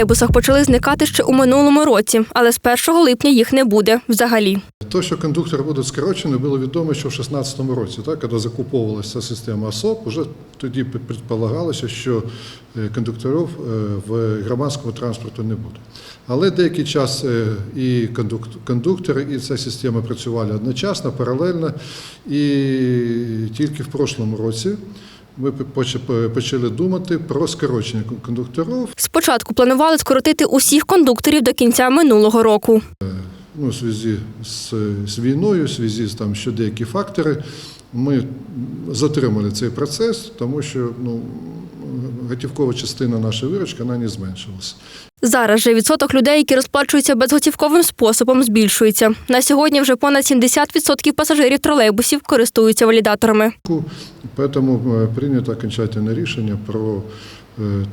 тролейбусах почали зникати ще у минулому році, але з 1 липня їх не буде взагалі. То, що кондуктори будуть скорочені, було відомо ще в 2016 році, так, коли закуповувалася система ОСОП, вже тоді предполагалося, що е, кондукторів е, в громадському транспорту не буде. Але деякий час е, і кондук- кондуктори, і ця система працювали одночасно, паралельно, і тільки в прошлому році ми поч- почали думати про скорочення кондукторів. Спочатку планували скоротити усіх кондукторів до кінця минулого року. ну, в зв'язку з, з війною, в зв'язку з там що деякі фактори, ми затримали цей процес, тому що ну, готівкова частина нашої виручки вона не зменшилася. Зараз же відсоток людей, які розплачуються безготівковим способом, збільшується. На сьогодні вже понад 70% пасажирів тролейбусів користуються валідаторами. Тому е, прийнято окончательне рішення про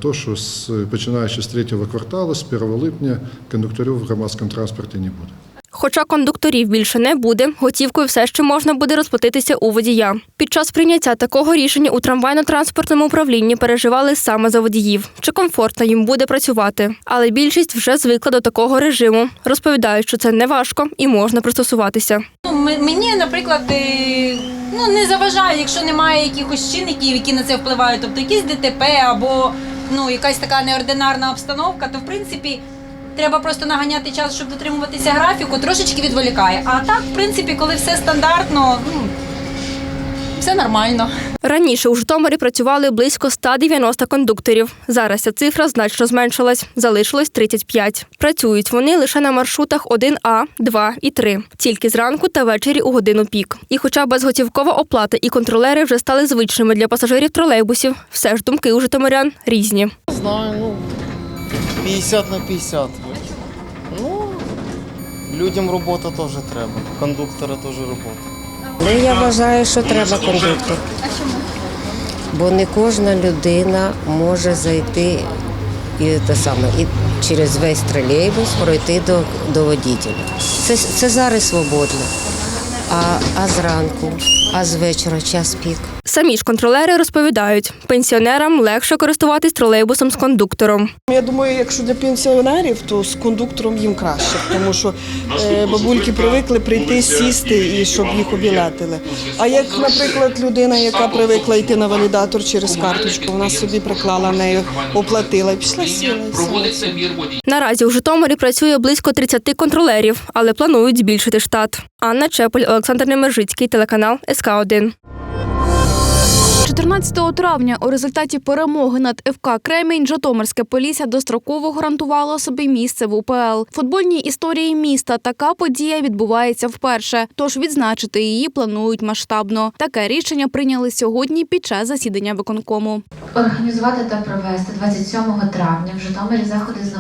те, що з, починаючи з третього кварталу, з 1 липня, кондукторів в громадському транспорті не буде. Хоча кондукторів більше не буде, готівкою все ще можна буде розплатитися у водія. Під час прийняття такого рішення у трамвайно-транспортному управлінні переживали саме за водіїв, чи комфортно їм буде працювати. Але більшість вже звикла до такого режиму. Розповідають, що це не важко і можна пристосуватися. Ну, мені, наприклад, е, ну не заважає, якщо немає якихось чинників, які на це впливають, тобто якісь ДТП або ну якась така неординарна обстановка, то в принципі. Треба просто наганяти час, щоб дотримуватися графіку, трошечки відволікає. А так, в принципі, коли все стандартно, ну все нормально. Раніше у Житомирі працювали близько 190 кондукторів. Зараз ця цифра значно зменшилась, залишилось 35. Працюють вони лише на маршрутах 1А, 2 і 3, тільки зранку та ввечері у годину пік. І хоча безготівкова оплата і контролери вже стали звичними для пасажирів тролейбусів, все ж думки у житомирян різні. Знаю, ну 50 на 50. Людям робота теж треба. Кондуктора теж робота. Я вважаю, що треба кондуктор. Бо не кожна людина може зайти і те саме, і через весь тролейбус пройти до, до водителя. Це, це зараз свободно. А, а зранку, а з вечора час пік. Самі ж контролери розповідають, пенсіонерам легше користуватись тролейбусом з кондуктором. Я думаю, якщо для пенсіонерів, то з кондуктором їм краще, тому що е, бабульки привикли прийти, сісти і щоб їх обілетили. А як, наприклад, людина, яка привикла йти на валідатор через карточку, вона собі приклала нею, оплатила і пішла сіла. Наразі у Житомирі працює близько 30 контролерів, але планують збільшити штат. Анна Чепель, Олександр Немержицький, телеканал СК 1 14 травня у результаті перемоги над ФК Кремінь Житомирське Полісся достроково гарантувало собі місце в УПЛ. В футбольній історії міста така подія відбувається вперше, тож відзначити її планують масштабно. Таке рішення прийняли сьогодні під час засідання виконкому. Організувати та провести 27 травня в Житомирі заходи з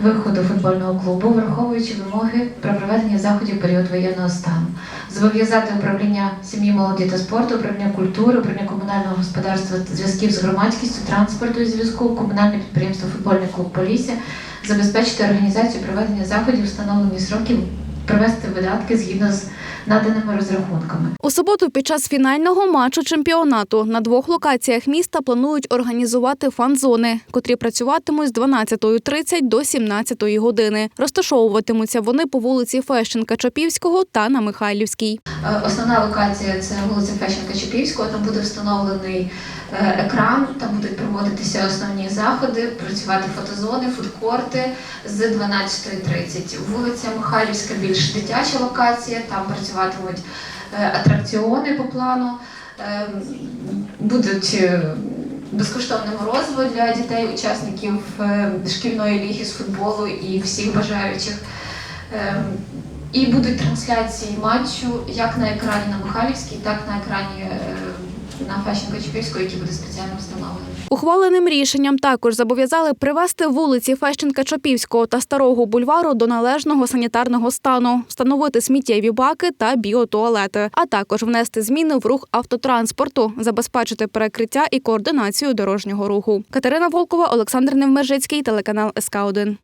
виходу футбольного клубу, враховуючи вимоги про проведення заходів період воєнного стану, зобов'язати управління сім'ї, молоді та спорту, управління культури, управління комунального господарства та зв'язків з громадськістю, транспорту і зв'язку, комунальне підприємство Футбольний клуб Полісся забезпечити організацію проведення заходів, встановлені сроків, провести видатки згідно з наданими розрахунками. У суботу під час фінального матчу чемпіонату на двох локаціях міста планують організувати фан-зони, котрі працюватимуть з 12.30 до 17 години. Розташовуватимуться вони по вулиці Фещенка Чопівського та на Михайлівській. Е, Основна локація це вулиця Фещенка Чепівського. Там буде встановлений е, екран, там будуть проводитися основні заходи, працювати фотозони, фудкорти з 12.30. Вулиця Михайлівська більш дитяча локація, там працюватимуть е, атракціони по плану, будуть. Безкоштовне морозиво для дітей, учасників шкільної ліги з футболу і всіх бажаючих. І будуть трансляції матчу як на екрані на Михайлівській, так на екрані е, на Фещенко Чепівського, який буде спеціально встановлений. Ухваленим рішенням також зобов'язали привести вулиці Фещенка Чопівського та Старого бульвару до належного санітарного стану, встановити сміттєві баки та біотуалети, а також внести зміни в рух автотранспорту, забезпечити перекриття і координацію дорожнього руху. Катерина Волкова, Олександр Невмержицький, телеканал СК 1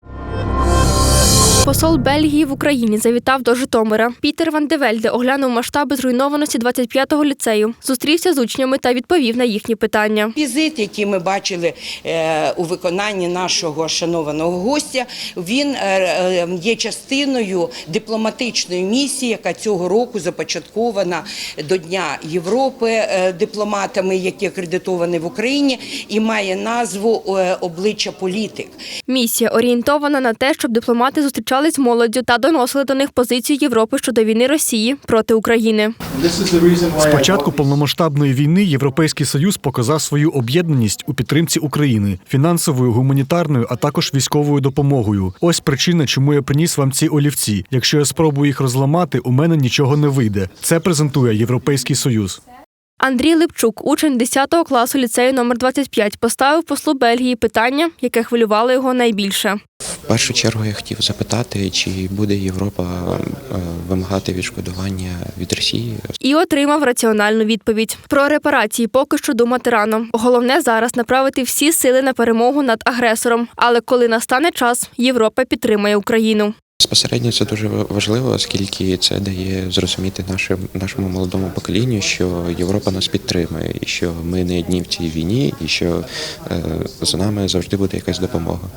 Посол Бельгії в Україні завітав до Житомира. Пітер Ван де оглянув масштаби зруйнованості 25-го ліцею, зустрівся з учнями та відповів на їхні питання. Візит, який ми бачили е, у виконанні нашого шанованого гостя, він е, е, є частиною дипломатичної місії, яка цього року започаткована до Дня Європи дипломатами, які акредитовані в Україні, і має назву обличчя політик. Місія орієнтована на те, щоб дипломати зустрічались з молоддю та доносили до них позицію Європи щодо війни Росії проти України. З початку повномасштабної війни Європейський Союз показав свою об'єднаність у підтримці України фінансовою, гуманітарною, а також військовою допомогою. Ось причина, чому я приніс вам ці олівці. Якщо я спробую їх розламати, у мене нічого не вийде. Це презентує Європейський Союз. Андрій Липчук, учень 10 класу ліцею номер 25, поставив послу Бельгії питання, яке хвилювало його найбільше. Першу чергу я хотів запитати, чи буде Європа е, вимагати відшкодування від Росії І отримав раціональну відповідь. Про репарації поки що думати рано. Головне зараз направити всі сили на перемогу над агресором. Але коли настане час, Європа підтримає Україну. Безпосередньо це дуже важливо, оскільки це дає зрозуміти нашим нашому молодому поколінню, що Європа нас підтримує, і що ми не одні в цій війні, і що е, за нами завжди буде якась допомога.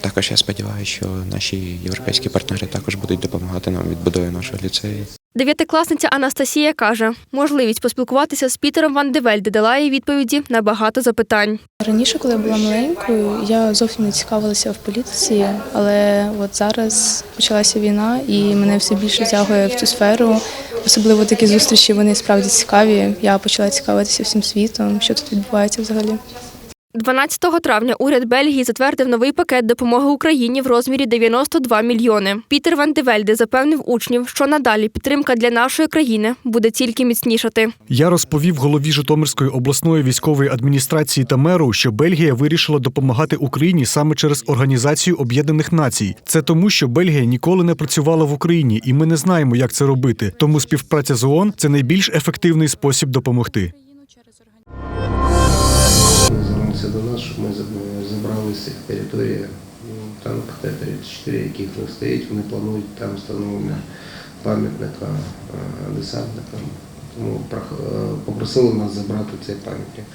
Також я сподіваюся, що наші європейські партнери також будуть допомагати нам відбудові нашого ліцею. Дев'ятикласниця Анастасія каже, можливість поспілкуватися з Пітером Ван де Вельде дала їй відповіді на багато запитань. Раніше, коли я була маленькою, я зовсім не цікавилася в політиці, але от зараз почалася війна і мене все більше тягує в цю сферу. Особливо такі зустрічі вони справді цікаві. Я почала цікавитися всім світом, що тут відбувається взагалі. 12 травня уряд Бельгії затвердив новий пакет допомоги Україні в розмірі 92 мільйони. Пітер Ван де Вельде запевнив учнів, що надалі підтримка для нашої країни буде тільки міцнішати. Я розповів голові Житомирської обласної військової адміністрації та меру, що Бельгія вирішила допомагати Україні саме через Організацію Об'єднаних Націй. Це тому, що Бельгія ніколи не працювала в Україні, і ми не знаємо, як це робити. Тому співпраця з ООН – це найбільш ефективний спосіб допомогти. До нас, щоб ми заб- забрали з цих територій танк Т-34, який в них стоїть. Вони планують там встановлення пам'ятника десантникам. Тому е, попросили нас забрати цей пам'ятник.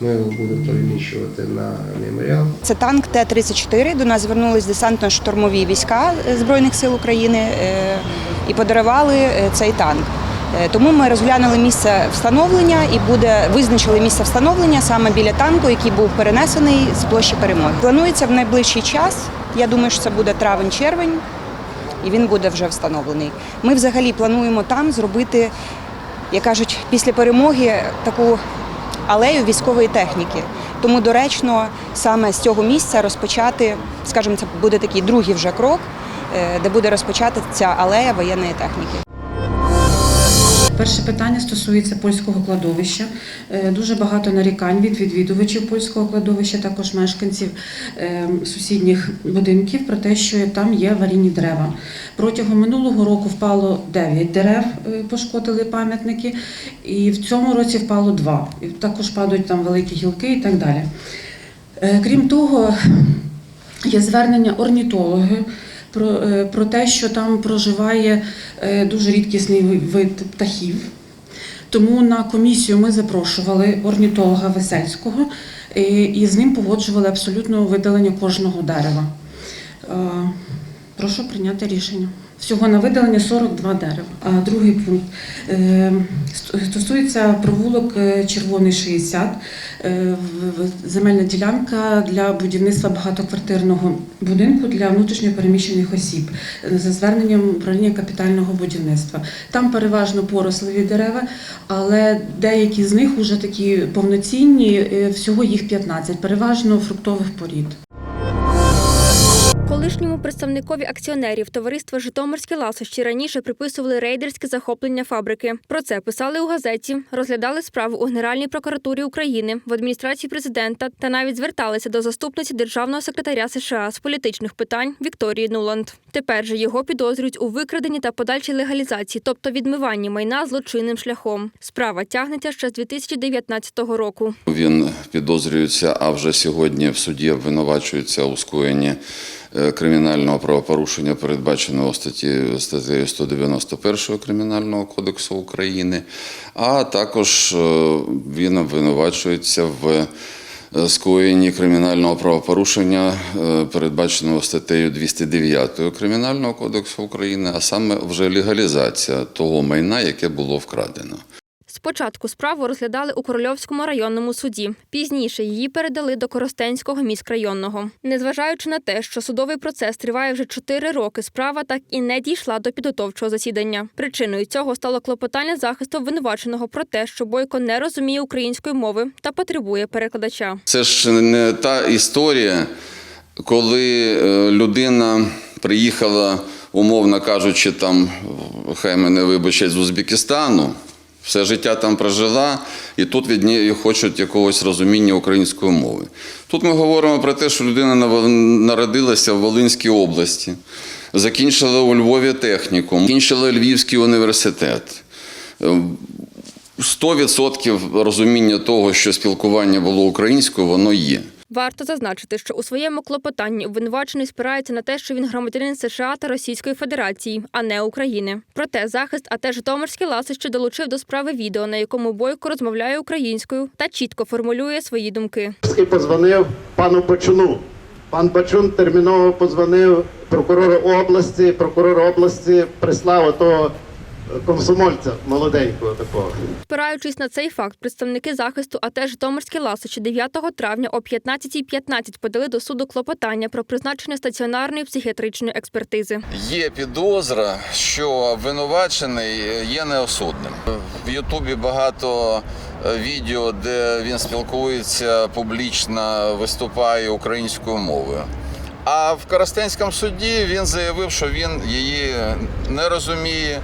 Ми його будемо переміщувати на меморіал. Це танк Т-34. До нас звернулись десантно-штурмові війська Збройних сил України е, і подарували е, цей танк. Е, Тому ми розглянули місце встановлення і буде визначили місце встановлення саме біля танку, який був перенесений з площі перемоги. Планується в найближчий час. Я думаю, що це буде травень-червень, і він буде вже встановлений. Ми взагалі плануємо там зробити, як кажуть, після перемоги таку алею військової техніки. Тому доречно саме з цього місця розпочати, скажімо, це буде такий другий вже крок, е, де буде розпочати ця алея воєнної техніки. Перше питання стосується польського кладовища. Е, Дуже багато нарікань від відвідувачів польського кладовища, також мешканців е, сусідніх будинків про те, що там є аварійні дерева. Протягом минулого року впало 9 дерев, е, пошкодили пам'ятники, і в цьому році впало 2. І також падають там великі гілки і так далі. Крім того, є звернення орнітологів про, е, про те, що там проживає е, дуже рідкісний вид птахів. Тому на комісію ми запрошували орнітолога Весельського е, і з ним погоджували абсолютно видалення кожного дерева. Прошу прийняти рішення. Всього на видалення 42 дерева. А другий пункт е, стосується провулок е, Червоний 60, е, земельна ділянка для будівництва багатоквартирного будинку для внутрішньопереміщених осіб за зверненням управління капітального будівництва. Там переважно порослові дерева, але деякі з них вже такі повноцінні, всього їх 15, переважно фруктових порід. Колишньому представникові акціонерів товариства Житомирські ласощі раніше приписували рейдерське захоплення фабрики. Про це писали у газеті, розглядали справу у Генеральній прокуратурі України, в адміністрації президента та навіть зверталися до заступниці державного секретаря США з політичних питань Вікторії Нуланд. Тепер же його підозрюють у викраденні та подальшій легалізації, тобто відмиванні майна злочинним шляхом. Справа тягнеться ще з 2019 року. Він підозрюється, а вже сьогодні в суді обвинувачується у скоєнні кримінального правопорушення, передбаченого статтею 191 Кримінального кодексу України, а також е, він обвинувачується в е, скоєнні кримінального правопорушення, е, передбаченого статтею 209 Кримінального кодексу України, а саме вже легалізація того майна, яке було вкрадено. Спочатку справу розглядали у Корольовському районному суді. Пізніше її передали до Коростенського міськрайонного. Незважаючи на те, що судовий процес триває вже чотири роки, справа так і не дійшла до підготовчого засідання. Причиною цього стало клопотання захисту обвинуваченого про те, що Бойко не розуміє української мови та потребує перекладача. Це ж не та історія, коли е, людина приїхала, умовно кажучи, там, хай мене вибачать, з Узбекистану, все життя там прожила, і тут від неї хочуть якогось розуміння української мови. Тут ми говоримо про те, що людина народилася в Волинській області, закінчила у Львові технікум, закінчила Львівський університет. Е, 100% розуміння того, що спілкування було українською, воно є. Варто зазначити, що у своєму клопотанні обвинувачений спирається на те, що він громадянин США та Російської Федерації, а не України. Проте захист, а теж Житомирський ласище долучив до справи відео, на якому Бойко розмовляє українською та чітко формулює свої думки. Зеленський позвонив пану Бачуну. Пан Бачун терміново позвонив прокурору області. Прокурор області прислав того комсомольця молоденького такого. Спираючись на цей факт, представники захисту, а теж Житомирські ласичі 9 травня о 15.15 подали до суду клопотання про призначення стаціонарної психіатричної експертизи. Є підозра, що обвинувачений є неосудним. В Ютубі багато е, відео, де він спілкується публічно, виступає українською мовою. А в Коростенському суді він заявив, що він її не розуміє,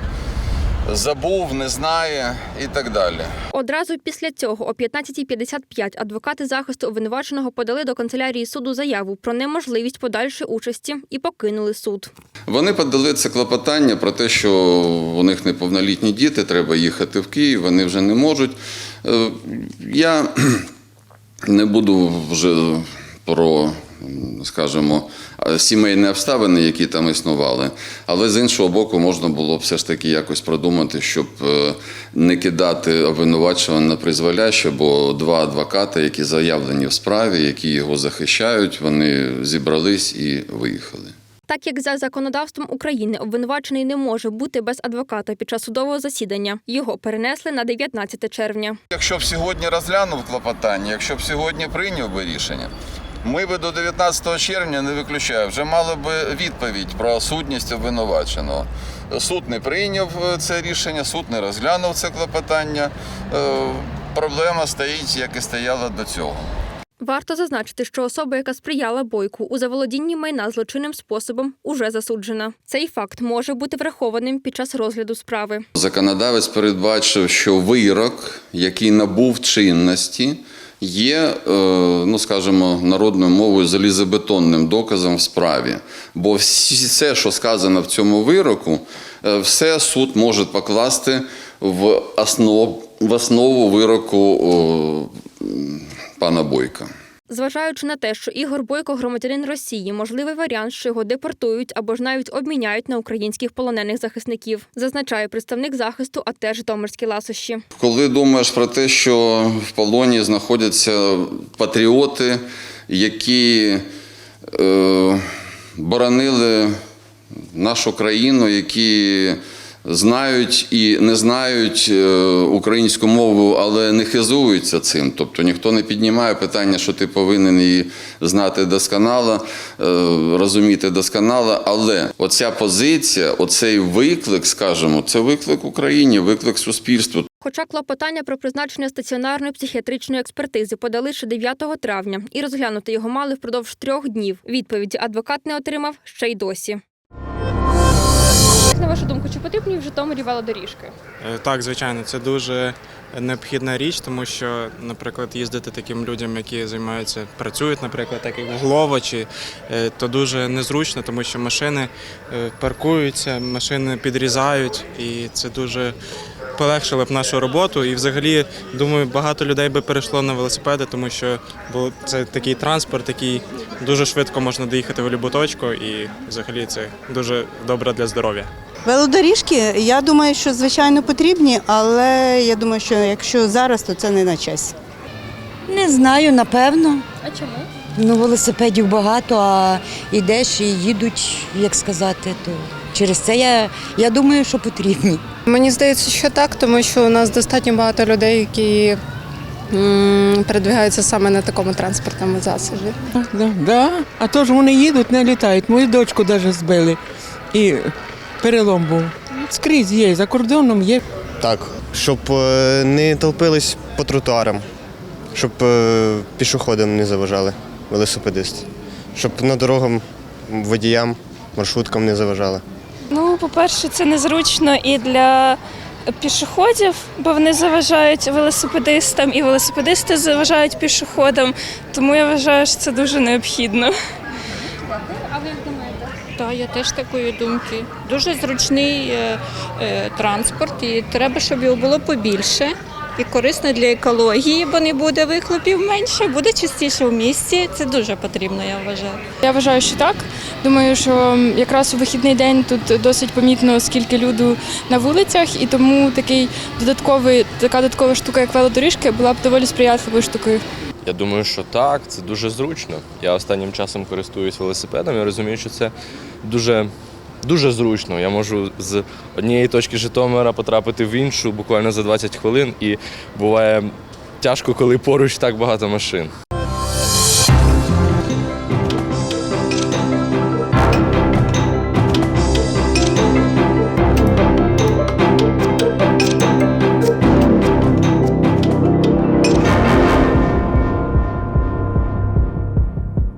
забув, не знає і так далі. Одразу після цього о 15.55 адвокати захисту обвинуваченого подали до канцелярії суду заяву про неможливість подальшої участі і покинули суд. Вони подали це клопотання про те, що у них неповнолітні діти, треба їхати в Київ, вони вже не можуть. Е, Я не буду вже про, скажімо, сімейні обставини, які там існували, але з іншого боку, можна було б все ж таки якось продумати, щоб е, не кидати обвинуваченого на призволяще, бо два адвокати, які заявлені в справі, які його захищають, вони зібрались і виїхали. Так як за законодавством України обвинувачений не може бути без адвоката під час судового засідання, його перенесли на 19 червня. Якщо б сьогодні розглянув клопотання, якщо б сьогодні прийняв би рішення, ми би до 19 червня не виключаю, вже мали би відповідь про сутність обвинуваченого. Суд не прийняв е, це рішення, суд не розглянув це клопотання. Е, Проблема стоїть, як і стояла до цього. Варто зазначити, що особа, яка сприяла бойку у заволодінні майна злочинним способом, уже засуджена. Цей факт може бути врахованим під час розгляду справи. Законодавець передбачив, що вирок, який набув чинності, є, е, ну скажімо, народною мовою залізобетонним доказом в справі. Бо все, що сказано в цьому вироку, е, все суд може покласти в основу, в основу вироку пана Бойка. Зважаючи на те, що Ігор Бойко громадянин Росії, можливий варіант, що його депортують або ж навіть обміняють на українських полонених захисників, зазначає представник захисту, а теж Житомирські ласощі. Коли думаєш про те, що в полоні знаходяться патріоти, які е, боронили нашу країну, які знають і не знають е, українську мову, але не хизуються цим. Тобто ніхто не піднімає питання, що ти повинен її знати досконало, е, розуміти досконало. Але оця позиція, оцей виклик, скажімо, це виклик Україні, виклик суспільству. Хоча клопотання про призначення стаціонарної психіатричної експертизи подали ще 9 травня і розглянути його мали впродовж трьох днів. Відповіді адвокат не отримав ще й досі. На вашу думку, чи потрібні в Житомирі велодоріжки? Е, Так, звичайно, це дуже необхідна річ, тому що, наприклад, їздити таким людям, які займаються, працюють, наприклад, так як головачі, е, то дуже незручно, тому що машини е, паркуються, машини підрізають, і це дуже полегшили б нашу роботу. І взагалі, думаю, багато людей би перейшло на велосипеди, тому що це такий транспорт, який дуже швидко можна доїхати в будь-яку точку, і взагалі це дуже добре для здоров'я. Велодоріжки, я думаю, що звичайно потрібні, але я думаю, що якщо зараз, то це не на часі. Не знаю, напевно. А чому? Ну, велосипедів багато, а йдеш і їдуть, як сказати, то через це я, я думаю, що потрібні. Мені здається, що так, тому що у нас достатньо багато людей, які м, передвигаються саме на такому транспортному засобі. Да, да. А то ж вони їдуть, не літають. Мою дочку навіть збили. І перелом був. Скрізь є, за кордоном є. Так, щоб е, не толпились по тротуарам, щоб е, пішоходам не заважали велосипедисти, щоб на дорогам водіям, маршруткам не заважали. Ну, по-перше, це незручно і для пішоходів, бо вони заважають велосипедистам, і велосипедисти заважають пішоходам. Тому я вважаю, що це дуже необхідно. Так, я теж такої думки. Дуже зручний е, е, транспорт, і треба, щоб його було побільше. І корисно для екології, бо не буде вихлопів менше, буде чистіше в місті. Це дуже потрібно, я вважаю. Я вважаю, що так. Думаю, що якраз у вихідний день тут досить помітно, скільки люду на вулицях, і тому такий додатковий, така додаткова штука, як велодоріжки, була б доволі сприятливою штукою. Я думаю, що так, це дуже зручно. Я останнім часом користуюсь велосипедом. Я розумію, що це дуже, дуже зручно. Я можу з однієї точки Житомира потрапити в іншу буквально за 20 хвилин, і буває тяжко, коли поруч так багато машин.